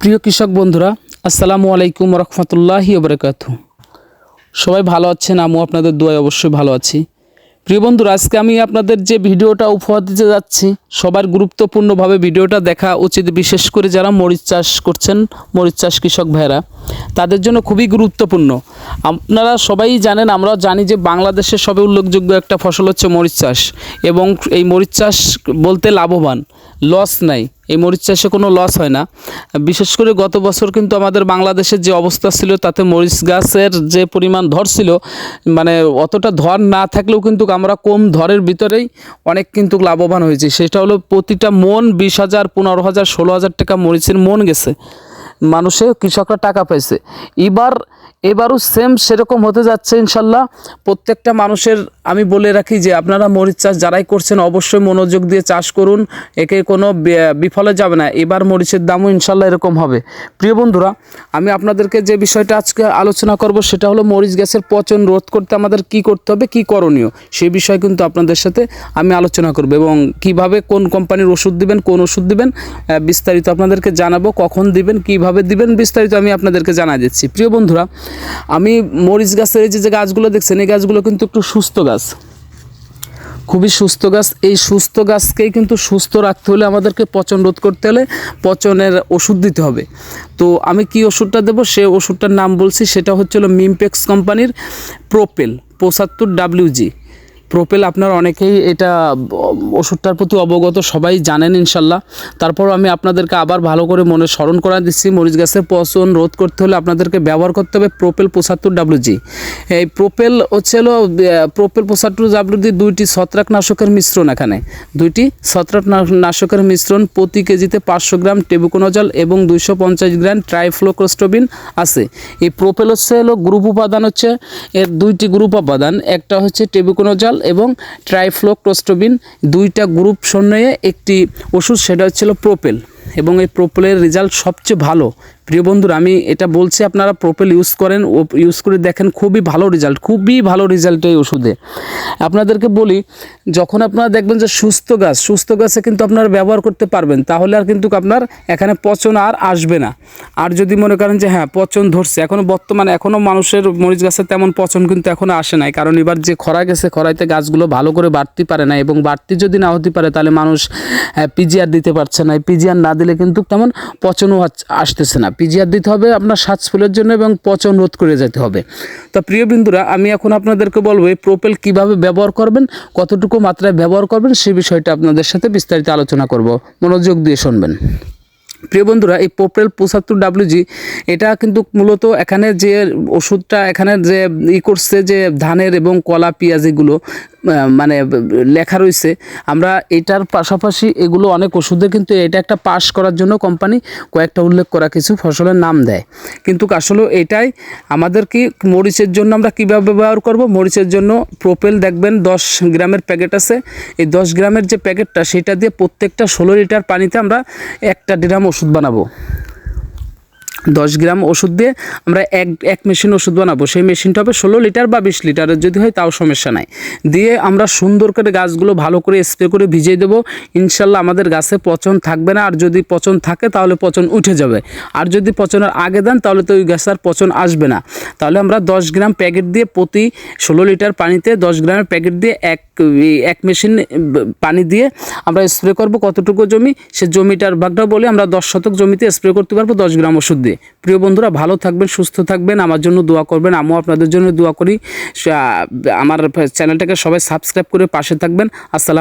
প্রিয় কৃষক বন্ধুরা, আসসালামু আলাইকুম রহমতুল্লাহি ওবরাকাতু সবাই ভালো আছেন? আমিও আপনাদের দোয়ায় অবশ্যই ভালো আছি। প্রিয় বন্ধুরা, আজকে আমি আপনাদের যে ভিডিওটা উপহার দিতে যাচ্ছি, সবার গুরুত্বপূর্ণভাবে ভিডিওটা দেখা উচিত, বিশেষ করে যারা মরিচ চাষ করছেন, মরিচ চাষ কৃষক ভাইরা তাদের জন্য খুবই গুরুত্বপূর্ণ। আপনারা সবাই জানেন, আমরাও জানি যে বাংলাদেশের সবে উল্লেখযোগ্য একটা ফসল হচ্ছে মরিচ চাষ এবং এই মরিচ চাষ বলতে লাভবান, লস নাই। এই মরিচ চাষে কোনো লস হয় না। বিশেষ করে গত বছর কিন্তু আমাদের বাংলাদেশের যে অবস্থা ছিল, তাতে মরিচ গাছের যে পরিমাণ ধর ছিল মানে অতটা ধর না থাকলেও কিন্তু আমরা কম ধরের ভিতরেই অনেক কিন্তু লাভবান হয়েছি। সেটা হলো প্রতিটা মন বিশ হাজার, পনেরো হাজার, ষোলো হাজার টাকা মরিচের মন গেছে। মানুষে কৃষকরা টাকা পাইছে। এবার, এবারও সেম সেরকম হতে যাচ্ছে ইনশাল্লাহ। প্রত্যেকটা মানুষের আমি বলে রাখি যে আপনারা মরিচ চাষ যারাই করছেন অবশ্যই মনোযোগ দিয়ে চাষ করুন। একে কোনো বিফলে যাবে না। এবার মরিচের দামও ইনশাল্লাহ এরকম হবে। প্রিয় বন্ধুরা, আমি আপনাদেরকে যে বিষয়টা আজকে আলোচনা করব সেটা হলো মরিচ গ্যাসের পচন রোধ করতে আমাদের কি করতে হবে, কি করণীয় সেই বিষয়ে কিন্তু আপনাদের সাথে আমি আলোচনা করব এবং কীভাবে কোন কোম্পানির ওষুধ দিবেন, কোন ওষুধ দিবেন বিস্তারিত আপনাদেরকে জানাব, কখন দিবেন, কীভাবে দিবেন, বিস্তারিত আমি আপনাদেরকে জানা দিচ্ছি। প্রিয় বন্ধুরা, আমি মরিচ গাছের এই যে যে গাছগুলো দেখছেন, এই গাছগুলো কিন্তু একটু সুস্থ গাছ। খুবই সুস্থ গাছ। এই সুস্থ গাছকেই কিন্তু সুস্থ রাখতে হলে আমাদেরকে পচন রোধ করতে হলে পচনের ওষুধ দিতে হবে। তো আমি কি ওষুধটা দেবো? সে ওষুধটার নাম বলছি, সেটা হচ্ছিল মিমপেক্স কোম্পানির প্রোপেল, পঁচাত্তর ডাব্লিউজি। প্রোপেল আপনার অনেকেই এটা, ওষুধটার প্রতি অবগত, সবাই জানেন ইনশাল্লাহ। তারপর আমি আপনাদেরকে আবার ভালো করে মনে স্মরণ করা দিচ্ছি, মরিচ গাছের পচন রোধ করতে হলে আপনাদেরকে ব্যবহার করতে হবে প্রোপেল পঁচাত্তর ডাব্লিউজি এই প্রোপেল হচ্ছে হলো প্রোপেল পঁচাত্তর ডাব্লিউজি দুইটি ছত্রাকনাশকের মিশ্রণ এখানে। দুইটি ছত্রাকনাশকের মিশ্রণ প্রতি কেজিতে পাঁচশো গ্রাম টেবুকোনোজল এবং দুইশো পঞ্চাশ গ্রাম ট্রাইফ্লোক্রোস্টোবিন আছে। এই প্রোপেল হচ্ছে হলো গ্রুপ উপাদান হচ্ছে, এর দুইটি গ্রুপ উপাদান, একটা হচ্ছে টেবুকোনোজল এবং ট্রাইফ্লোক্রোস্টোবিন দুইটা গ্রুপ সমন্বয়ে একটি ওষুধ, সেটা হচ্ছে প্রোপেল। এবং এই প্রোপেলের রেজাল্ট সবচেয়ে ভালো। প্রিয় বন্ধুরা, আমি এটা বলছি, আপনারা প্রোপেল ইউজ করেন, ও ইউজ করে দেখেন, খুবই ভালো রেজাল্ট খুবই ভালো রেজাল্ট এই ওষুধে। আপনাদেরকে বলি, যখন আপনারা দেখবেন যে সুস্থ গাছ, সুস্থ গাছে কিন্তু আপনারা ব্যবহার করতে পারবেন, তাহলে আর কিন্তু আপনার এখানে পচন আর আসবে না। আর যদি মনে করেন যে হ্যাঁ পচন ধরছে এখনও বর্তমানে এখনও মানুষের মরিচ গাছে তেমন পচন কিন্তু এখনও আসে নাই, কারণ এবার যে খরা গেছে, খরাইতে গাছগুলো ভালো করে বাড়তে পারে না, এবং বাড়তি যদি না হতে পারে, তাহলে মানুষ পিজিআর দিতে পারছে না। পিজিআর না দিলে কিন্তু তেমন পচনও আসতেছে না। পিজিআর দিতে হবে আপনার শ্বাস ফুলের জন্য এবং পচন রোধ করে যেতে হবে। তো প্রিয় বিন্দুরা আমি এখন আপনাদেরকে বলব এই প্রোপেল কীভাবে ব্যবহার করবেন কতটুকু মাত্রায় ব্যবহার করবেন সে বিষয়টা আপনাদের সাথে বিস্তারিত আলোচনা করব। মনোযোগ দিয়ে শুনবেন। প্রিয় বন্ধুরা এই পোপেল পঁচাত্তর ডাব্লিউজি এটা কিন্তু মূলত এখানে যে ওষুধটা এখানে যে ই করছে যে ধানের এবং কলা পেঁয়াজ এগুলো আহ, মানে লেখা রয়েছে। আমরা এটার পাশাপাশি এগুলো অনেক ওষুধে কিন্তু এটা একটা পাস করার জন্য কোম্পানি কয়েকটা উল্লেখ করা কিছু ফসলের নাম দেয়। কিন্তু আসলে এটাই আমাদের কি মরিচের জন্য আমরা কীভাবে ব্যবহার করব? মরিচের জন্য প্রোপেল দেখবেন দশ গ্রামের প্যাকেট আছে। এই দশ গ্রামের যে প্যাকেটটা, সেটা দিয়ে প্রত্যেকটা ষোলো লিটার পানিতে আমরা একটা ড্রাম ওষুধ বানাবো। দশ গ্রাম ওষুধ দিয়ে আমরা এক এক মেশিন ওষুধ বানাবো। সেই মেশিনটা হবে ষোলো লিটার বা বিশ লিটারের যদি হয় তাও সমস্যা নাই। দিয়ে আমরা সুন্দর করে গাছগুলো ভালো করে স্প্রে করে ভিজিয়ে দেবো। ইনশাল্লাহ আমাদের গাছে পচন থাকবে না, আর যদি পচন থাকে তাহলে পচন উঠে যাবে। আর যদি পচনের আগে দেন তাহলে তো ওই গাছে আর পচন আসবে না। তাহলে আমরা দশ গ্রাম প্যাকেট দিয়ে প্রতি ষোলো লিটার পানিতে দশ গ্রামের প্যাকেট দিয়ে এক এক মেশিন পানি দিয়ে আমরা স্প্রে করব। কতটুকু জমি? সে জমিটার ভাগটা বলে আমরা দশ শতক জমিতে স্প্রে করতে পারব দশ গ্রাম ওষুধ দিয়ে। প্রিয় বন্ধুরা, ভালো থাকবেন, সুস্থ থাকবেন, আমার জন্য দোয়া করবেন। আমিও আপনাদের জন্য দোয়া করি। আমার চ্যানেলটাকে সবাই সাবস্ক্রাইব করে পাশে থাকবেন। আসসালাম